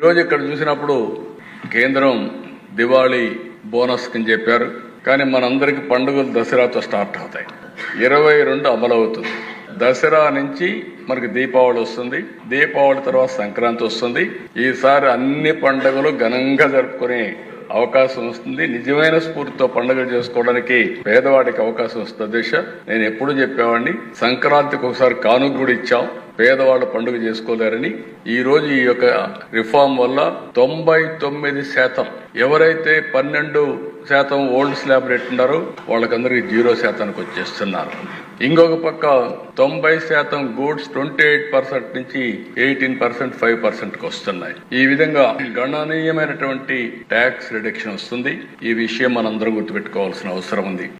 ఈరోజు ఇక్కడ చూసినప్పుడు కేంద్రం దివాళీ బోనస్ అని చెప్పారు. కానీ మనందరికి పండుగలు దసరాతో స్టార్ట్ అవుతాయి. ఇరవై రెండు అమలు అవుతుంది. దసరా నుంచి మనకి దీపావళి వస్తుంది. దీపావళి తర్వాత సంక్రాంతి వస్తుంది. ఈసారి అన్ని పండుగలు ఘనంగా జరుపుకునే అవకాశం వస్తుంది. నిజమైన స్ఫూర్తితో పండుగ చేసుకోవడానికి పేదవాడికి అవకాశం వస్తుంది దిశ నేను ఎప్పుడు చెప్పేవాడిని సంక్రాంతికి ఒకసారి కానుక కూడా ఇచ్చాం. పేదవాళ్ళు పండుగ చేసుకోలేరని ఈ రోజు ఈ యొక్క రిఫార్మ్ వల్ల తొంభై తొమ్మిది శాతం ఎవరైతే పన్నెండు శాతం ఓల్డ్ స్లాబ్ రేట్ ఉన్నారో వాళ్ళకందరికీ జీరో శాతానికి వచ్చేస్తున్నారు. ఇంకొక పక్క తొంభై శాతం గూడ్స్ ట్వంటీ ఎయిట్ పర్సెంట్ నుంచి ఎయిటీన్ పర్సెంట్ ఫైవ్ పర్సెంట్కి వస్తున్నాయి. ఈ విధంగా గణనీయమైనటువంటి ట్యాక్స్ రిడక్షన్ వస్తుంది. ఈ విషయం మనందరం గుర్తుపెట్టుకోవాల్సిన అవసరం ఉంది.